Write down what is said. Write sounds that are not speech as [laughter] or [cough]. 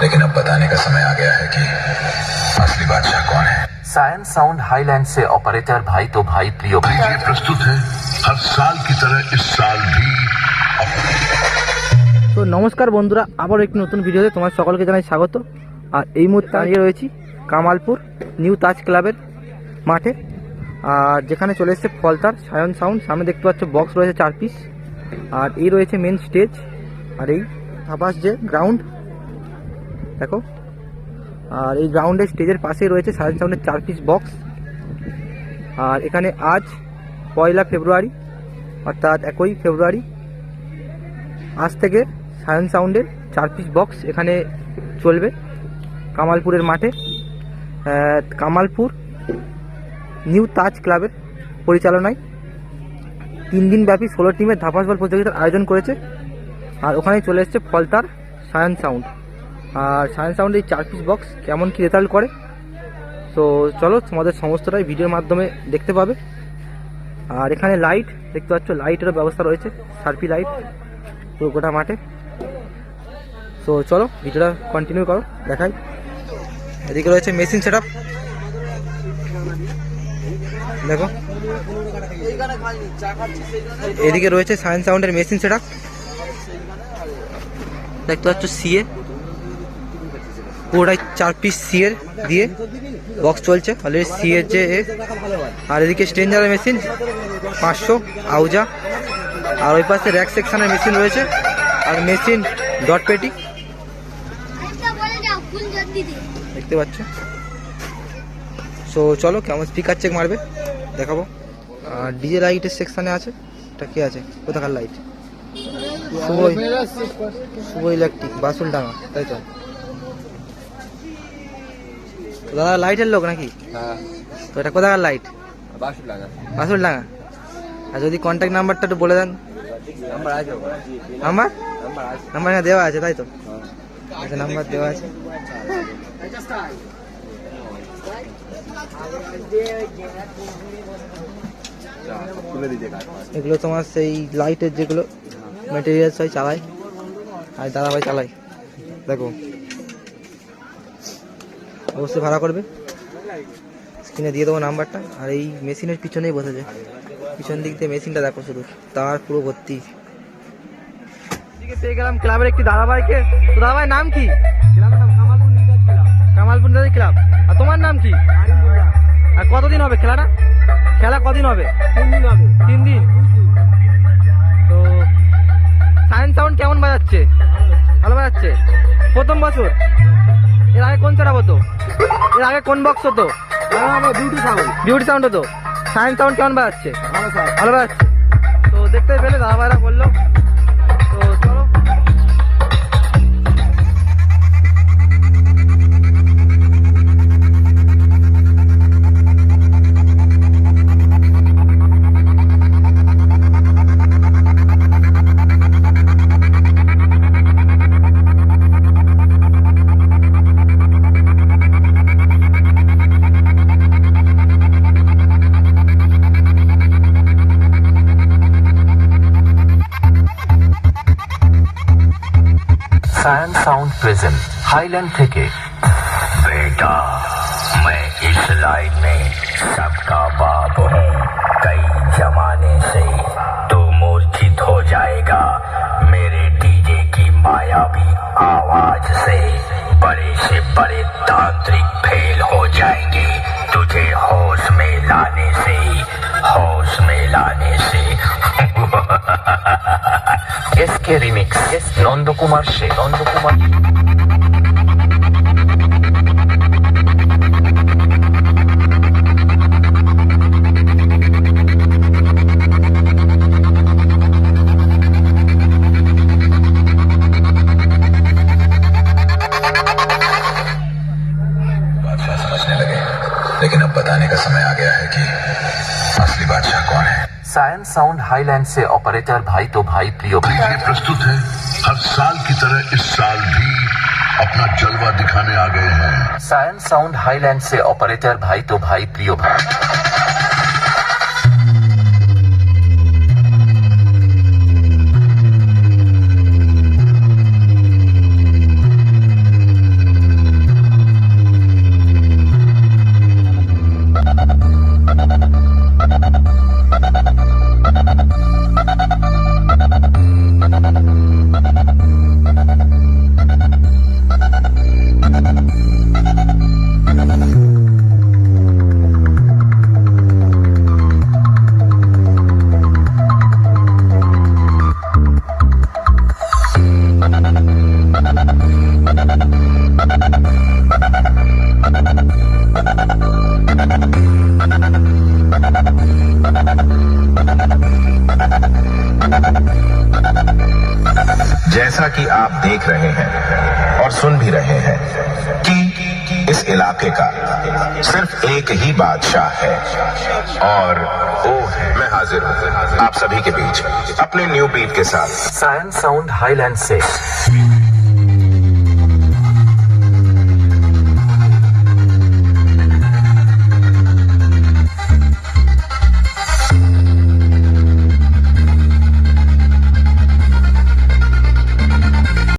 लेकिन अब बताने का समय आ गया है कि असली बादशाह कौन है सायन साउंड हाईलैंड से ऑपरेटर भाई तो भाई प्रियो ये प्रस्तुत है हर साल की तरह इस साल भी তো নমস্কার বন্ধুরা আবার একটি নতুন ভিডিওতে তোমার সকলকে জানাই স্বাগত আর এই মুহূর্তে দাঁড়িয়ে রয়েছি কামালপুর নিউ তাজ ক্লাবের মাঠে আর যেখানে চলে এসেছে ফলতার সায়ন সাউন্ড সামনে দেখতে পাচ্ছ বক্স রয়েছে চার পিস আর এই রয়েছে মেন স্টেজ আর এই আবাস যে গ্রাউন্ড দেখো। আর এই গ্রাউন্ডের স্টেজের পাশেই রয়েছে সায়ন সাউন্ডের চার পিস বক্স আর এখানে আজ পয়লা ফেব্রুয়ারি, অর্থাৎ একই ফেব্রুয়ারি, আজ থেকে সায়ন সাউন্ডের চার পিস বক্স এখানে চলবে কামালপুরের মাঠে। কামালপুর নিউ তাজ ক্লাবের পরিচালনায় তিন দিন ব্যাপী ষোলো টিমের ধাপাস বল প্রতিযোগিতার আয়োজন করেছে। আর ওখানে চলে এসছে ফলতার সায়ন সাউন্ড আর সায়েন্স সাউন্ডের এই চার পিস বক্স কেমন কী রেজাল্ট করে? তো চলো তোমাদের সমস্তটাই ভিডিওর মাধ্যমে দেখতে পাবে। আর এখানে লাইট দেখতে পাচ্ছ লাইটেরও ব্যবস্থা রয়েছে সার্পি লাইট পুরো গোটা মাঠে। তো চলো ভিডিওটা কন্টিনিউ করো, দেখাই। এদিকে রয়েছে মেশিন সেট দেখো। এদিকে রয়েছে সায়েন্স সাউন্ডের মেশিন সেট দেখতে পাচ্ছ সিএ পুরোটাই চার পিস সিএ দিয়ে বক্স চলছে। অলরেডি সিএর যে। আর এদিকে স্ট্রেঞ্জারের মেশিন পাঁচশো আউজা। আর ওই পাশে র্যাক সেকশনের মেশিন রয়েছে। আর মেশিন ডট পেটি দেখতে পাচ্ছ? সো চলো কেমন স্পিকার চেক মারবে দেখাবো। আর ডিজে লাইটের সেকশানে আছে। এটা কে আছে? কোথাকার লাইট শুভ শুভ ইলেকট্রিক বাসুল ডাঙা তাই তো? দাদা লাইটের লোক নাকি? তো এটা কোথাকার লাইট বাসুল ডাঙা আর যদি কন্ট্যাক্ট নাম্বারটা একটু বলে দেন। নাম্বার নাম্বার এখানে দেওয়া আছে তাই তো? আচ্ছা নাম্বার দেওয়া আছে। এগুলো তোমার সেই লাইটের যেগুলো মেটেরিয়ালস হয় চালায়। আর দাদা ভাই চালায়। দেখো অবশ্যই ভাড়া করবে। স্ক্রিনে দিয়ে দেবো নাম্বারটা। আর এই মেশিনের পিছনেই বসেছে পিছন দিক দিয়ে মেশিনটা দেখো শুধু। তার পুরো ভর্তি। পেয়ে গেলাম ক্লাবের একটি দাদাভাইকে। তো দাদাভাই নাম কি? কামালপুর নিতাজ ক্লাব। আর তোমার নাম কি? আর কতদিন হবে খেলাটা? খেলা কদিন হবে? তিন দিন হবে। তিন দিন? তো সায়েন্স সাউন্ড কেমন বাজাচ্ছে? ভালো বাজাচ্ছে? প্রথম বছর? এর আগে কোন চড়াবো হতো এর আগে কোন বক্স হতো? বিউটি সাউন্ড বিউটি সাউন্ড হতো। সায়েন্স সাউন্ড কেমন বাজাচ্ছে? ভালো বাজাচ্ছে। তো দেখতে পেলে দাদা ভাইরা বলল सायन साउंड प्रेजेंट हाईलैंड থেকে बेटा, मैं इस लाइन में सबका बाप हूँ। कई जमाने से तू मूर्छित हो जाएगा। मेरे डीजे की मायावी आवाज़ से बड़े से बड़े तांत्रिक फेल हो जाएँगे। तुझे होश में लाने से, होश में लाने से। [laughs] SK Remix. S Nand Kumar से नंद कुमार लेकिन अब बताने का समय आ गया है कि असली बादशाह कौन है। सायन साउंड हाईलैंड से ऑपरेटर भाई तो भाई प्रियो ये प्रस्तुत है। हर साल की तरह इस साल भी अपना जलवा दिखाने आ गए हैं। सायन साउंड हाईलैंड से ऑपरेटर भाई तो भाई प्रियो भाई। जैसा कि आप देख रहे हैं और सुन भी रहे हैं कि इस इलाके का सिर्फ़ एक ही बादशाह है और वो है। मैं हाजिर हूँ आप सभी के बीच अपने न्यू बीट के साथ। सायन साउंड हाईलैंड से।